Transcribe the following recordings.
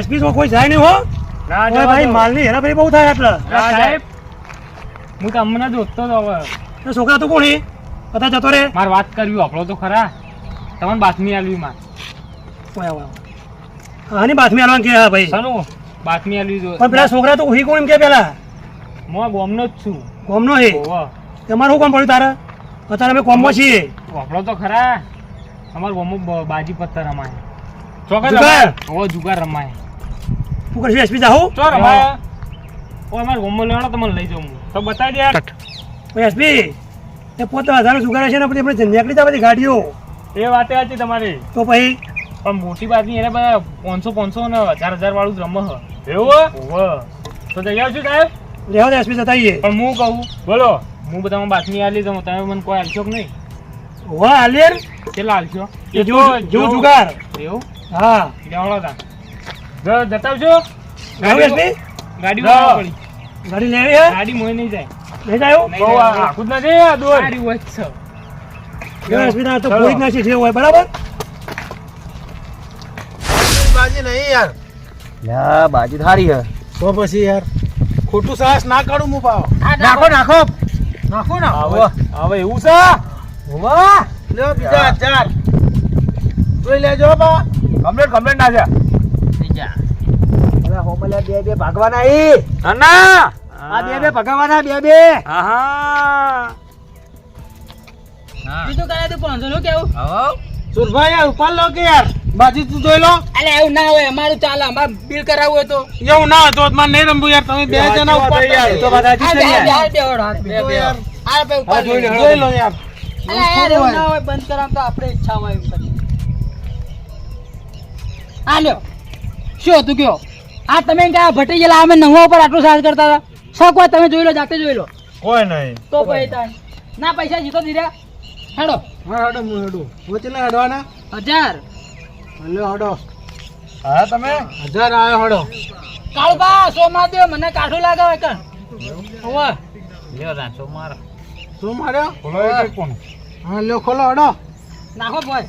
SP માં કોઈ જાય નહીં હો? ના ભાઈ. માલની હેરાફેરી બહુ થાય એટલે સાહેબ. હું તમને જોતો તો હવે. છોકરા તો કોણ હે? બધા જતો રે મારે વાત કરવી આપણો તો ખરા. તમને બાતમી આલવી માર. ઓય, ઓય, ઓય. આની બાતમી આલવાનું કે હા ભાઈ? સનુ બાતમી આલવી જો પણ પેલા છોકરા તો ઉહી કોણ એમ કે પેલા? મો ગોમનો જ છું. કોમનો હે? ઓવે. તમારે શું કોણ પડ્યું તારે? અત્યારે અમે કોમમાં છીએ. આપણો તો ખરા. અમાર ગોમો બાજી પત્તર રમાય. ચોકર? રમાય. ઓ જુગાર રમાય. શું કરશું એસપી જાહું ચો ભાઈ ઓ અમાર ગોમો લેવાનો તમને લઈ જાઉં. હું. તો બતાવી દે યાર. એસપી એ પોતે વધારે સુગારે છે ને પછી આપણે નીકળી જાય બધી ગાડીઓ. એ વાતે હતી તમારી. તો પછી? પણ મોટી બાતમી એને બધા પાંચસો પાંચસો ને હજાર હજાર વાળું જ રમ હ. એવું તો જઈ આવશું સાહેબ? લેવા દે એસપી જતા પણ હું કહું બોલો હું બધામાં બાતમી આલી દઉં તમે મને કોઈ આલશો કે નહીં? વાહ આલિયર કેટલા આલશો એ જો જેવું જુગાર. એવું? હા. લેવડો તા જો જતા આવજો જાવ એસપી ગાડી જાઓ. ઉતારવા પડી. ગાડી લેવી હે? ગાડી મોય નહીં જાય. નહીં જાયો નહીં આખું જ નથી આ દોર ગાડી હોય છે. જો તો ચલો. પૂરી જે હોય બરાબર? બાજી નહીં યાર. બાજી હે. તો પછી યાર ખોટું સાહસ ના કાઢું હું પાવ નાખો નાખો. નાખો ના. હવે હવે એવું છે? વાહ લે બીજા ચાર જોઈ લેજો બા. કમ્પ્લેટ કમ્પ્લેટ ના છે. અરે હોમલે બે બે ભાગવાના ઈ. ના આ બે બે ભગાવાના બે બે. આહા. બીજું કરે તો પાંચસો નું કેવું. સુરભાઈ ઉપર લો કે યાર. બાજી તું જોઈ લો. અલે એવું ના હોય અમારું ચાલે અમારે બિલ કરાવવું હોય તો. એવું ના હોય તો મારે નહીં રમવું યાર. તમે બે જણા ઉપર એ તો વાત છે યાર. બે હાલ બે બે. આ બે ઉપર જોઈ લો યાર. અલે યાર એવું ના હોય બંધ કરાવ તો આપણે ઈચ્છા હોય એમ. આ લ્યો શું હતું કયો? આ તમે ક્યાં ભટી ગયેલા અમે નવા ઉપર આટલું સાજ કરતા હતા. શોખ હોય તમે જોઈ લો જાતે જોઈ લો. કોઈ નહીં. તો કોઈ તાણ. ના પૈસા જીતો દીધા હેડો. હા હેડો હું હેડો. હું ચેલા હેડવાના? હજાર. હલો હડો. હા તમે? હજાર આયો હડો. કાળબા સોમાં દે મને કાઠું લાગે હોય લ્યો હોવે. સોમાર સોમાર ખોલો હા લ્યો ખોલો હેડો. નાખો ભાઈ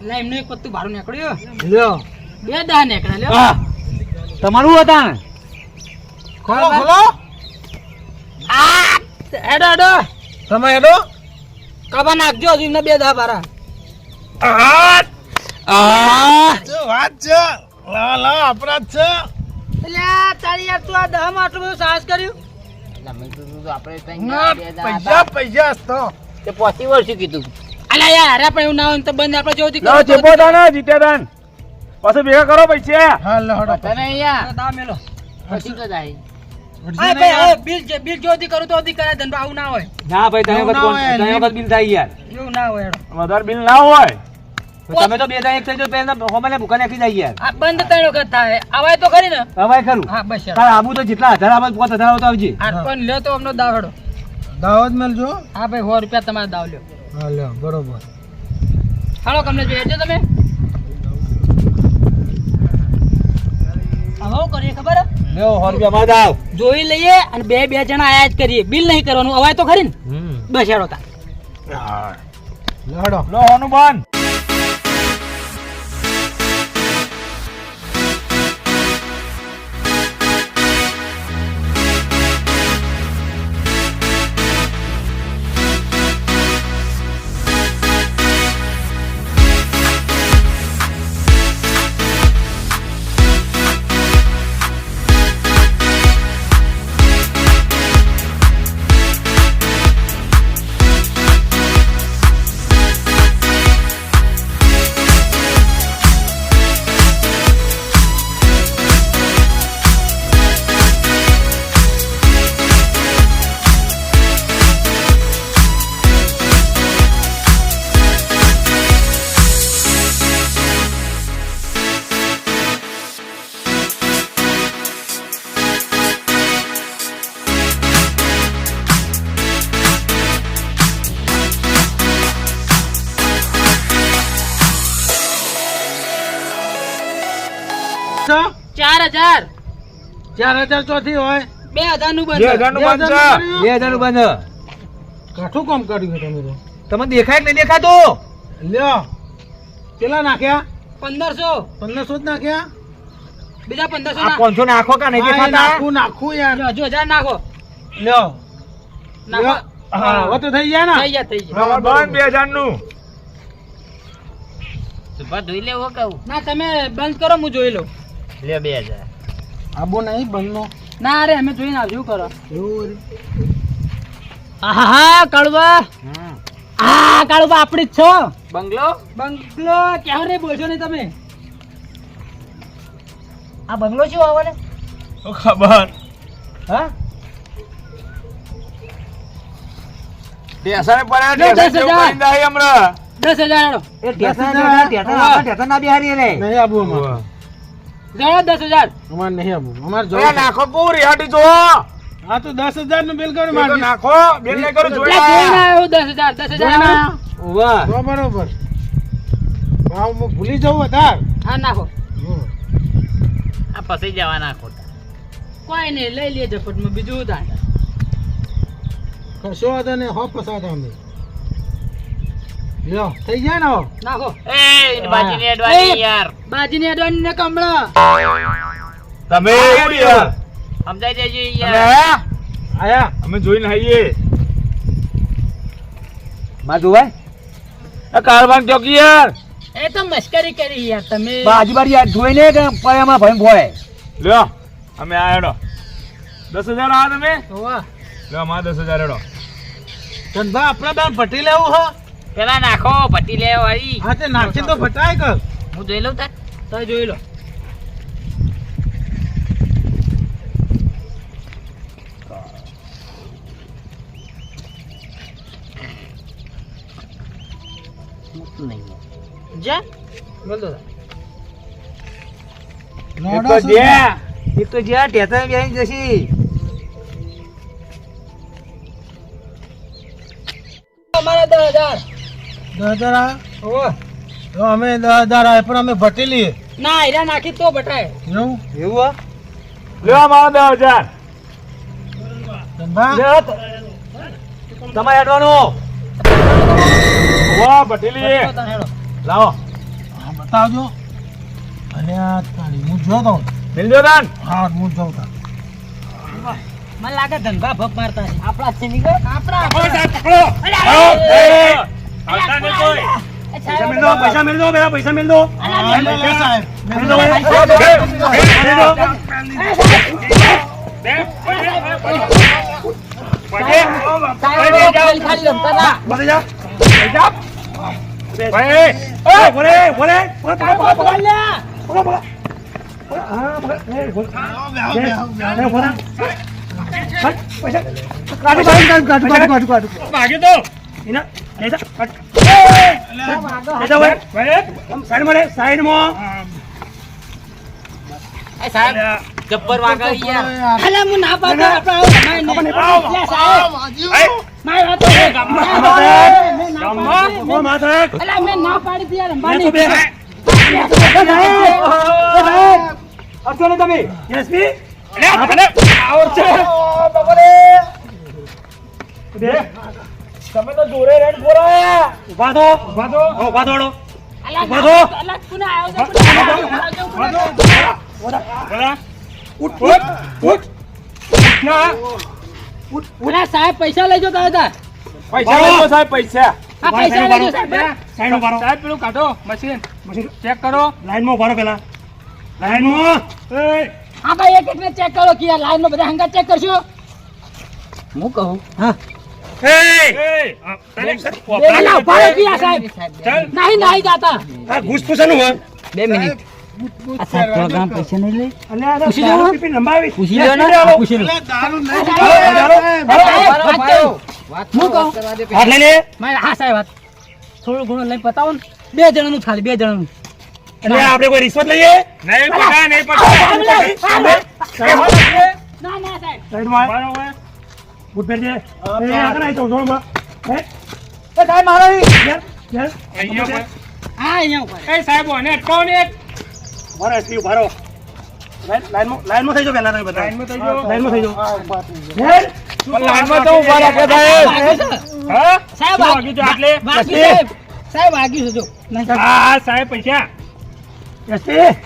એટલે એમનું એક પત્તું ભારું નીકળ્યો. લ્યો. બે દા નીકળ્યા લ્યો. હા. તમારું હતા ને? ખોલો ખોલો. આ હેડો હેડો. તમે હેડો. કબા નાખજો હજી ને બે દા બારા શું વાત છે. લા લા અપરાધ છે. એટલે તારી યાર તું આ દહમાં આટલું બધું સાહસ કર્યું? ના, પૈસા પૈસા જ તો. અલ્યા યાર હારે પણ એવું ના હોય તો બંધ આપણે જેવું દાને જીત્યા પાછું ભેગા કરો પૈસા હા લે હડો દા મેલો. હા બિલ બિલ જો કરું તો દી આવું ના હોય. તને એવું વખત ના કોણ- હોય, તને લીમ- વખત બિલ થાય યાર. એવું ના હોય હેડો. વધારે બિલ ના હોય. તો તમે તો બે હજાર એક થઈ પહેલા ભૂકા નાખી જાય યાર. આ બંધ ત્રણ વખત થાય? તો ખરી ને? હવે ખરું. હા બસ આબુ તો જેટલા હજાર આવે પાંચ હજાર આવે તો આવજે. આ પણ લ્યો તો અમનો દાવ હેડો. દાવત મેલજો. હા ભાઈ સો રૂપિયા તમારે દાવ લ્યો. હા લ્યો બરોબર. હાલો કમલેશ ભાઈ તમે. હવે કરીએ ખબર? લ્યો સો રૂપિયા માં દાવ જોઈ લઈએ અને બે બે જણા આયા જ કરીએ. બિલ નહીં કરવાનું અવાય તો ખરી ને? બસ હેડો તા લડો લો હોનું બંધ. ચાર હજાર. ચાર હજાર ચોથી હોય? બે હજારનું બે હજારનું બંધ? બે હજારનું બંધ. કાઠું કામ કર્યું છે તમે તો તમે દેખાય કે નહીં દેખાતું? લ્યો. કેટલા નાખ્યા? પંદરસો. પંદરસો જ નાખ્યા? બીજા પંદરસો પાંચસો નાખો કા નહીં દેખાતા? નાખું નાખું યાર. લ્યો, હજુ હજાર નાખો. લ્યો. નાખો. હા હવે તો થઈ ગયા ને? થઈ જાય થઈ જાય બંધ બે હજારનું ના તમે બંધ કરો હું જોઈ લઉં. લે બે હજાર. આબો નહીં બંધનો ના અરે અમે જોઈને આવજો કરો? એવું હા કાળુબા. હા. કાળુબા આપણી જ છો? બંગલો? બંગલો ક્યાં રે બોલશો ને તમે? આ બંગલો શું આવે ને ખબર. હા? ટેશન પર દસ હજાર. હમણાં. દસ હજાર એ ટેશન ટેશન ના બિહારી રે નહીં આબુ અમારે દસ હજાર. અમારે નહીં અમારે જોવા નાખો જો હા તો દસ હજારનું બિલ કરો એ નાખો બેન ને કરો જોઈને આવ્યો દસ હજાર દસ હજાર વાહ બરોબર. ભાવ હું ભૂલી જાઉં વધારે. હા નાખો. હમ. આ ફસાઈ જવા નાખો. કોઈ નહીં લઈ લે જફટમાં બીજું થાય કશો વાંધો નહીં હો ફસાતા અમે લ્યો થઈ ગયા ને હો નાખો. એ બાજીની અડવાની યાર. બાજીની અડવાની ને કમળા. તમે યાર. સમજાઈ જજો તમે આયા આયા. અમે જોઈને આવીએ માં જોવાય આ ચોકી યાર. એ તો મસ્કરી કરી યાર તમે. આજુબાજુ યાર જોઈને કે પયામાં ભય ભોય? લ્યો અમે આ દસ હજાર આ તમે? લ્યો માં દસ હજાર એડો ધનભા આપણે બેન ભટી લેવું હો. પેલા નાખો પટ્ટી લે વાળી. હા તે નાખી તો ભટાય કર. હું જોઈ લઉં તાર તો જોઈ લો. જા. બોલ. દો એક તો જે એક તો જે ટેશન બેસી જશી. અમારે દસ હજાર. દસ હજાર આ? ઓહ અમે દસ હજાર આવે પણ અમે ભટી લઈએ. ના હીરા નાખી તો બટાય. એવું? એવું આ લેવા માં દસ હજાર. તમારે હેડવાનું. વાહ લઈએ. લાવો. બતાવજો. અને આ તારી હું જોતો મિલજો તાન. હા હું જોઉં તા. મને લાગે ધંધા ભપ મારતા છે. આપણા છે નીકળો આપણા આવતા નહીં કોઈ. પૈસા મેલ દો પૈસા મેલ દો પેલા પૈસા મેલ દો. સાહેબ મેલ દો. મેળ દો. બધી જા. ભાગી તો એના, એ જા, કાઢ. ભાઈ. ભાઈ આમ સાઈડમાં રે, સાહેબ જબ્બર વાગા યાર અલે હું ના પાડતો આપણે આવો સાહેબ મારી વાત. મેં ના પાડી ઓ, માથા. અલે મેં ના પાડી એ અંબાની તો બે. અડશો ને તમે. એસપી? અરે આવડ છે બે. તમે તો જોડે રેડ બોરાયા ઊભા થો. ઊભા તો થો. અલે ઊભા થો. અલે કોને આવ્યો છે? કોને આવ્યો છે? બોલા ઉઠ, ઉઠ, ઉઠ. અલે સાહેબ પૈસા લઈ તા તારા પૈસા લેજો સાહેબ પૈસા. આ પૈસા લઈ જાઓ સાહેબ. સાઈડ ઉભારો સાહેબ પેલું કાઢો મશીન. મશીન. ચેક કરો. લાઈનમાં માં ઉભારો પેલા. લાઈનમાં. એ, હા ભાઈ એક એકને ચેક કરો કે લાઈનમાં બધા હંગા ચેક કરશો? હું કહું. હા. નહીં નહીં જાતા. હોય. બે મિનિટ. પ્રોગ્રામ પૈસા નહીં લે. પૂછી લો. પૂછી લો ને પૂછી લો. એટલે દારૂ નહીં. હાલો, હાલો. હું કહું હાથ લઈ લે. હા સાહેબ વાત. થોડું ઘણું લઈને પતાવો ને. બે જણાનું ખાલી બે જણાનું. એટલે આપણે કોઈ રિશ્વત લઈએ? નહીં પકડા નહીં પકડા ના ના સાહેબ. પહેરજે. એ, આગળ આય તો જોરમાં. હે? એ સાહેબ મારો યાર, યાર. અહીંયા. હા અહીંયા ઊભા એ સાહેબ ઓને અટકાવો ને. ઊભા ઊભા રહો. લાઈન- લાઈનમાં લાઈનમાં થઈ જાઓ પહેલા તમે બધા. લાઈનમાં થઈ જાઓ. લાઈનમાં થઈ? પણ લાઈનમાં તો ઊભા રાખે સાહેબ. હા સાહેબ વાગ્યું છે આટલે સાહેબ છે જો હા સાહેબ પૈસા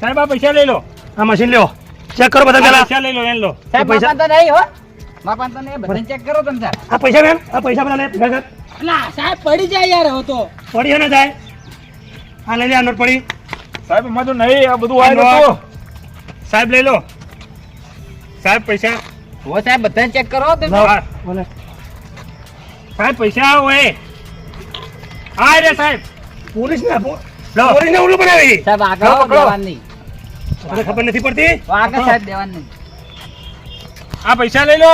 સાહેબ આ પૈસા લઈ લો આ મશીન લ્યો ચેક કરો બધા પેલા પૈસા લઈ લો એને લો સાહેબ પૈસા- તો નહીં હો ચેક કરો તમે સાહેબ. આ પૈસા બેન આ પૈસા બધા લે ભેગા ના સાહેબ પડી જાય યાર હવે તો. પડી ને જાય આ લઈ લે આ નોટ પડી. સાહેબ એમાં તો નહીં આ બધું આ વાય સાહેબ લઈ લો. સાહેબ પૈસા. હો સાહેબ બધાને ચેક કરો તમે. બોલે. સાહેબ પૈસા હોય. હા રે સાહેબ. પોલીસ ને આપો પોલીસ ને ઉલ્લુ બનાવી. સાહેબ આગળ. દેવાનું ખબર નથી પડતી. આગળ સાહેબ દેવાનું. આ પૈસા લઈ લો.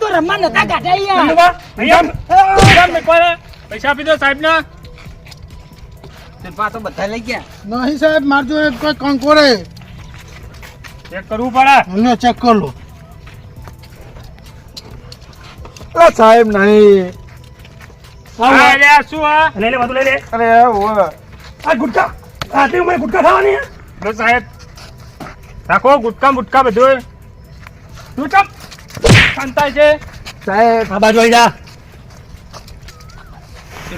તો રમવા નતા કાઢ્યા યાર ચંદુબા, અહીંયા પૈસા આપી દો સાહેબ ના. તો બધા લઈ ગયા. નહીં સાહેબ માર જોડે કોઈ કંકોરે ચેક કરવું પડે. ચેક કર લો. સાહેબ નહીં. શું આ લઈ લે બધું લઈ લે. અરે ઓવે આ ગુટકા. આટલી ઉંમરે ગુટકા ખાવાની સાહેબ. રાખો ગુટકા મુટકા બધું તું ચપ શાંતાઈ છે. સાહેબ. આ બાજુ આવી જા.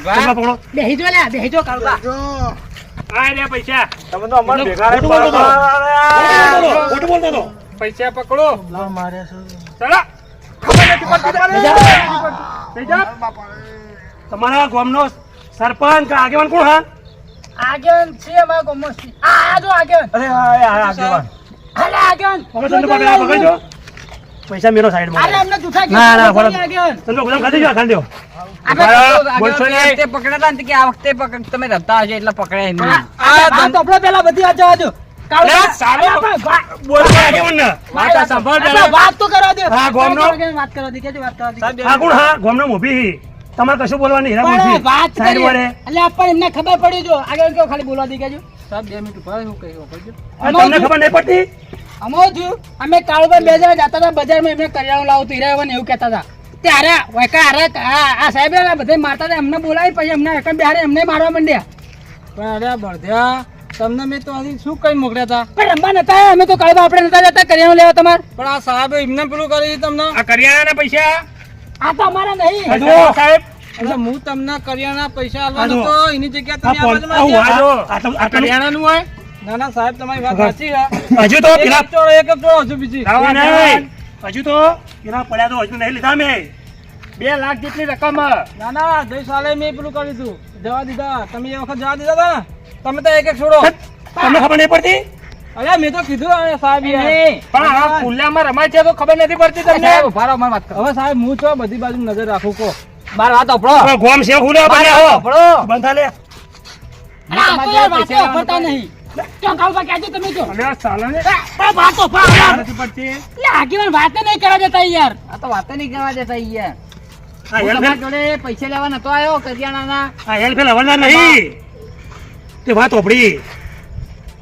પા, પકડો. બેહી જો લ્યા બેહી જો કાળુબા જો. હા પૈસા. તમે તો અમારે ભેગા બોલતો બોલતો હતો. પૈસા પકડો. લાવ મારે ચલો. ખબર નથી પડતી તમારે? લઈ જાઓ. તમારા ગામનો સરપંચ આગેવાન કોણ હા? આગેવાન છે અમારા ગામમાં આ આ જો આગેવાન. અરે હા હા આગેવાન. અરે પૈસા મેરો અરે અમને જૂઠા ના, ના, કહેતા તમે ગોદામ ખાધી જો ખાંડ્યો? બોલશો નહીં. આ પેલા. દો. તમારે કશું બોલવાની વાત સાઈડ. પણ એમને ખબર પડી જો. આગળ કેવું ખાલી બોલવા દે કેજો. સાહેબ બે મિનિટ તમને ખબર નહીં પડતી? અમો થયું? અમે કાળુભાઈ બે જણા જતા હતા બજારમાં એમને કરિયાણું લાવું તું હીરા એવું કહેતા હતા. ત્યારે વૈકા અરે આ સાહેબ ને બધે મારતા હતા એમને બોલાવી પછી એમને એકમ બિહારે એમને મારવા માંડ્યા. પણ અરે બળદ્યા તમને મેં તો હજી શું કઈ મોકલ્યા હતા? પણ રમવા નતા અમે તો કાળુભાઈ આપણે નતા જતા કરિયાણું લેવા તમારે. પણ આ સાહેબ એમને પેલું કરી તમને? આ કરિયાણાના પૈસા? આ તો અમારા નહીં. સાહેબ? એટલે હું તમને કરિયાણા પૈસા આલવાનો તો એની જગ્યાએ તમે તો- કરિયાણાનું હોય? ના ના સાહેબ તમારી વાત સાચી છે. હજુ તો પેલા જ એક જ ચોરો હજુ બીજી. હજુ તો પેલા પડ્યા તો હજુ નહીં લીધા મેં. બે લાખ જેટલી રકમ ના ના ગઈ સાલે મેં પેલું કરી દીધું. જવા દીધા. તમે એ વખત જવા દીધા હતા તમે તો એક એક છોડો. તમને ખબર નહીં પડતી? અરે મેં તો કીધું સાહેબ પણ આ ખુલ્લામાં રમાય છે તો ખબર નથી પડતી તમને? સાહેબ મારી વાત હવે સાહેબ હું છો બધી બાજુ નજર રાખું કો બાર વાત અપડો ગોમ છે હો. બંધ લે નહીં. કાળુબા કહેજો તમે જો અરે આ સાલાને પણ વાતો પણ નથી પડતી એટલે આગેવાન વાતે નહીં કરવા દેતા યાર. આ તો વાતે નહીં કરવા દેતા યાર. આ હેલ્પ જોડે પૈસા લેવા નતો આવ્યો કરિયાણાના. આ હેલ્પ હવલદાર નહીં. તે વાત ઓપડી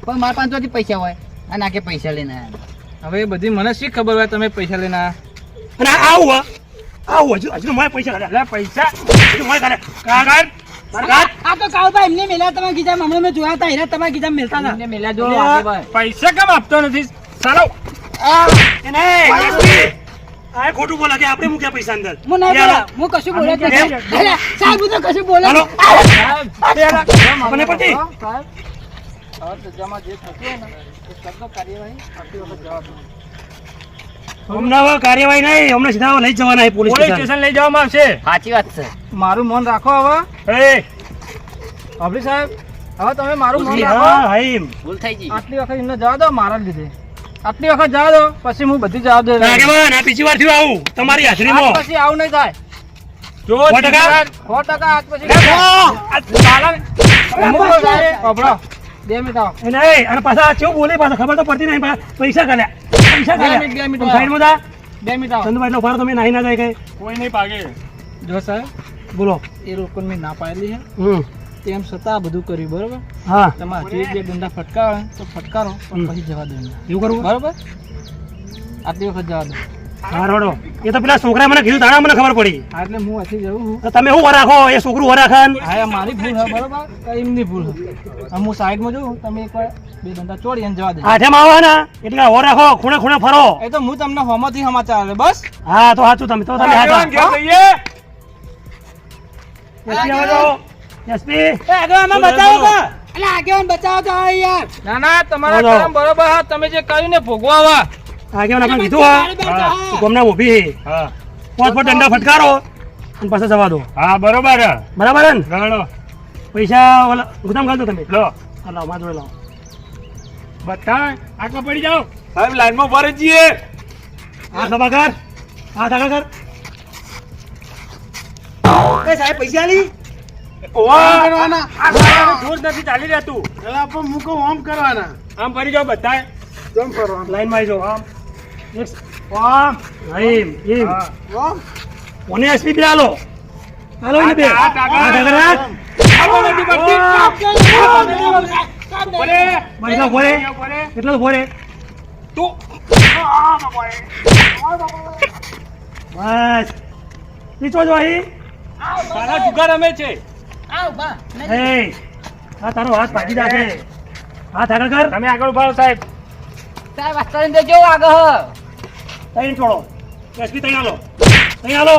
પણ મારા પાંચોથી પૈસા હોય. અને આગે પૈસા લઈને આવ્યા. હવે બધી મને શી ખબર હોય તમે પૈસા લઈને અને આવું. આવું હજુ હજુ મારે પૈસા કાઢ્યા. પૈસા. હજુ મારે કાઢ્યા. કાઢ પૈસા કેમ આપતો નથી? ચાલો આ ખોટું બોલે કે આપણે મૂક્યા પૈસા અંદર. હું નહીં બોલા હું કશું બોલે જ એમ? નથી. અરે, સાહેબ તો કશું બોલે જ હાલો. નથી. આપણને પડતી સાહેબ. હવે જમા જે થતું હોય ને એ કરતો કાર્યવાહી. નહીં હમણાં સીધા લઈ જવાના પોલીસ સ્ટેશન લઈ જવામાં આવશે. સાચી વાત છે. મારું મન રાખો હવે. એ. અભી સાહેબ હવે તમે મારું મન રાખો. હાઈમ. ભૂલ થઈ ગઈ. આટલી વખત એમને જવા દો મારા લીધે. આટલી વખત જવા દો પછી હું બધી જવાબ દઉં આગેવાન આ બીજી વાર થયું આવું. તમારી હાજરીમાં. પછી આવું નહીં થાય. જો ટકા? સો ટકા આજ પછી આ સાલાને અમુક તો સાહેબ, અભડો. બે મિનિટ આવો. નહીં અને પાછા કેવું બોલે પાછા? ખબર તો પડતી નહીં પાછા પૈસા કાઢ્યા પૈસા કાઢ્યા મિનિટ. સાઈડમાં બે મિનિટ આવો. ચંદુભાઈ એટલે ઊભા તમે નાહી ના જાય કઈ. કોઈ નહીં જો સાહેબ. બોલો. એ લોકોને મેં ના પાડેલી છે તેમ છતાં આ બધું કર્યું બરોબર? હા. તમારે જે બે ડંડા ફટકાવે તો ફટકારો પણ પછી જવા દો એવું કરવું? બરોબર? આટલી વખત જવા દો. હા રોડો. એ તો પેલા છોકરા મને કીધું તારા મને ખબર પડી. હા, એટલે હું અહીંથી જઉં છું. તો તમે શું રાખો એ છોકરું વરાખન હા મારી ભૂલ છે બરોબર? એમની ભૂલ છે. હું સાઈડમાં જોઉં તમે એકવાર બે ડંડા ચોડી અને જવા દે. આઠેમાં આવો ને. એટલે હો રાખો ખૂણે ખૂણે ફરો. એ તો હું તમને હોમાંથી સમાચાર બસ? હા તો સાચું તમે તો તમે હા તમે જે કર્યું ને ભોગવા આગેવાન આપણે કીધું હા. હા. ગમના ઊભી હા. પોત પોત દંડા ફટકારો અને પાછા જવા દો. હા બરોબર. બરાબર ને? પૈસા ઓલા ગુદામ દો તમે. લો. હા, લાવો જોડે લાવો. બધા આગળ પડી જાઓ. સાહેબ લાઈનમાં ઊભા રહી જઈએ હા સભા કર. ધાકા કર. એ સાહેબ પૈસા આલી ઓવા કરવાના. દૂર નથી ચાલી રહેતું પેલા પણ મૂકો ઓમ કરવાના. આમ ફરી જાઓ બધા જમ કરવાના લાઈનમાં આવી જાઓ. આમ. એક આમ. એમ એમ ઓમ કોને એસપી બે હાલો હાલો એને બે. હા, ધાકા. હા ધાકા રાખ. આગળ નથી પડતી. ઉભરે. પૈસા ભરે ઉભરે. કેટલો ભરે તું બસ. નીચો જો અહીં. તારા જુગાર રમે છે. આવ બા એ આ તારો હાથ ભાગી જાશે હાથ આગળ કર. તમે આગળ ઊભા સાહેબ. સાહેબ સાહેબ વાસ્તવિક દેજો આગળ. તૈન છોડો. એસપી તૈન હાલો. તૈન હાલો.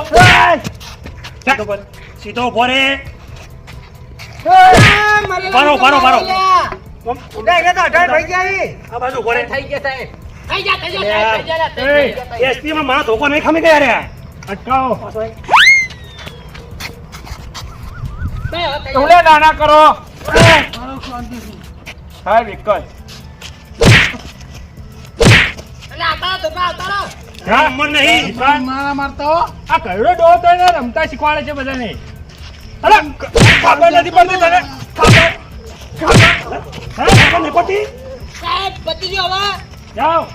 સીધો ઊભો રે. બારો, બારો, બારો. એસપી માં મારા ધોકો નહીં ખમી ગયા રે. અટકાવો. તુલે નાના કરો. હા, નહીં. મારા મારતા હો. આ કયડો ડો તો રમતા શીખવાડે છે બધાને. અરે ખબર નથી પડતી તને? ખબર. ખબર. નહીં પડતી? સાહેબ પતી ગયો હવે. જાઓ.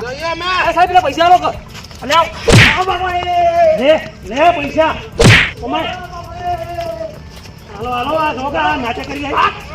જઈએ અમે. આ સાહેબ પેલા પૈસા બાબા લે લે પૈસા. કમાય હાલો હાલો આ ધોકા નાટક કરી જાય